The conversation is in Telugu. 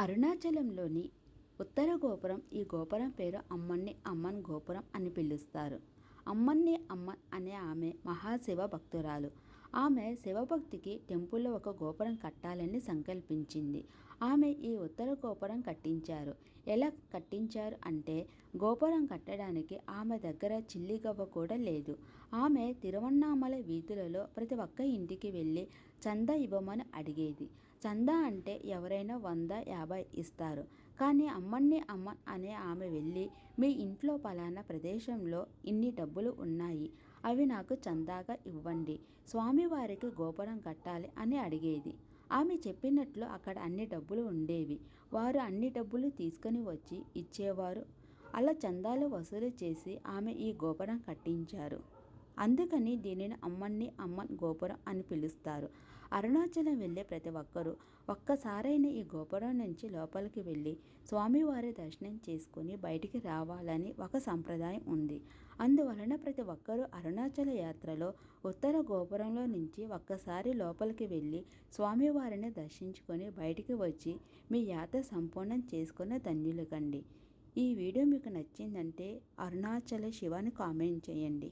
అరుణాచలంలోని ఉత్తర గోపురం ఈ గోపురం పేరు అమ్మన్ని అమ్మన్ గోపురం అని పిలుస్తారు. అమ్మన్ని అమ్మన్ అనే ఆమె మహాశివ భక్తురాలు. ఆమె శివభక్తికి టెంపుల్లో ఒక గోపురం కట్టాలని సంకల్పించింది. ఆమె ఈ ఉత్తర గోపురం కట్టించారు. ఎలా కట్టించారు అంటే గోపురం కట్టడానికి ఆమె దగ్గర చిల్లిగవ్వ కూడా లేదు. ఆమె తిరువన్నామల వీధులలో ప్రతి ఒక్క ఇంటికి వెళ్ళి చందా ఇవ్వమని అడిగేది. చందా అంటే ఎవరైనా వంద యాభై ఇస్తారు. కానీ అమ్మన్ని అమ్మ అనే ఆమె వెళ్ళి మీ ఇంట్లో పలానా ప్రదేశంలో ఇన్ని డబ్బులు ఉన్నాయి. అవి నాకు చందాగా ఇవ్వండి. స్వామివారికి గోపురం కట్టాలి అని అడిగేది. ఆమె చెప్పినట్లు అక్కడ అన్ని డబ్బులు ఉండేవి. వారు అన్ని డబ్బులు తీసుకొని వచ్చి ఇచ్చేవారు. అలా చందాలు వసూలు చేసి ఆమె ఈ గోపురం కట్టించారు. అందుకని దీనిని అమ్మన్ని అమ్మన్ గోపురం అని పిలుస్తారు. అరుణాచలం వెళ్ళే ప్రతి ఒక్కరూ ఒక్కసారైనా ఈ గోపురం నుంచి లోపలికి వెళ్ళి స్వామివారి దర్శనం చేసుకుని బయటికి రావాలని ఒక సంప్రదాయం ఉంది. అందువలన ప్రతి ఒక్కరూ అరుణాచల యాత్రలో ఉత్తర గోపురంలో నుంచి ఒక్కసారి లోపలికి వెళ్ళి స్వామివారిని దర్శించుకొని బయటికి వచ్చి మీ యాత్ర సంపూర్ణం చేసుకున్న ధన్యులు కండి. ఈ వీడియో మీకు నచ్చిందంటే అరుణాచల శివాని కామెంట్ చేయండి.